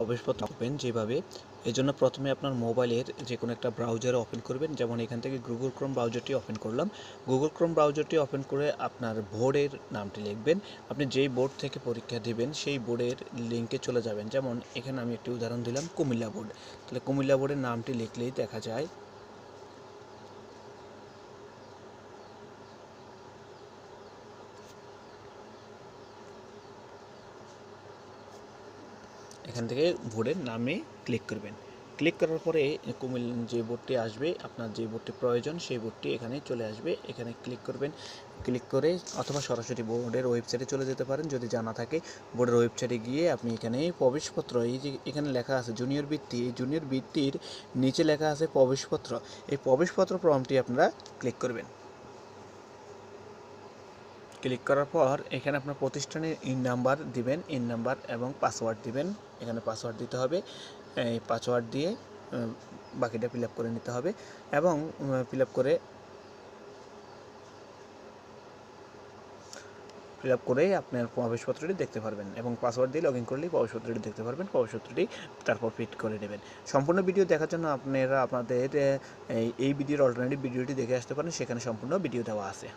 প্রবেশপত্র পাবেন যেভাবে। জন্য প্রথমে আপনার মোবাইলের যে কোনো একটা ব্রাউজার ওপেন করবেন। যেমন এখান থেকে গুগল ক্রোম ব্রাউজারটি ওপেন করলাম। গুগল ক্রোম ব্রাউজারটি ওপেন করে আপনার বোর্ডের নামটি লিখবেন। আপনি যেই বোর্ড থেকে পরীক্ষা দেবেন, সেই বোর্ডের লিঙ্কে চলে যাবেন। যেমন এখানে আমি একটি উদাহরণ দিলাম কুমিল্লা বোর্ড। তাহলে কুমিল্লা বোর্ডের নামটি লিখলেই দেখা যায় এখান থেকে বোর্ডের নামে ক্লিক করবেন। ক্লিক করার পরে কুমিল যে বোর্ডটি আসবে, আপনার যে বোর্ডটি প্রয়োজন সেই বোর্ডটি এখানে চলে আসবে। এখানে ক্লিক করবেন। ক্লিক করে অথবা সরাসরি বোর্ডের ওয়েবসাইটে চলে যেতে পারেন। যদি জানা থাকে, বোর্ডের ওয়েবসাইটে গিয়ে আপনি এখানে প্রবেশপত্র, এই যে এখানে লেখা আছে জুনিয়র বৃত্তি, এই জুনিয়র বৃত্তির নিচে লেখা আছে প্রবেশপত্র। এই প্রবেশপত্র ফর্মটি আপনারা ক্লিক করবেন। ক্লিক করার পর এখানে আপনার প্রতিষ্ঠানের ইন নাম্বার দিবেন, ইন নাম্বার এবং পাসওয়ার্ড দিবেন। এখানে পাসওয়ার্ড দিতে হবে। এই পাসওয়ার্ড দিয়ে বাকিটা ফিল করে নিতে হবে এবং ফিল করে ফিল করেই আপনার প্রবেশপত্রটি দেখতে পারবেন এবং পাসওয়ার্ড দিয়ে লগ ইন করলেই প্রবেশপত্রটি দেখতে পারবেন, প্রবেশপত্রটি তারপর ফিট করে নেবেন। সম্পূর্ণ ভিডিও দেখার জন্য আপনারা আপনাদের, এই ভিডিওর অল্টারনেটিভ ভিডিওটি দেখে আসতে পারেন, সেখানে সম্পূর্ণ ভিডিও দেওয়া আছে।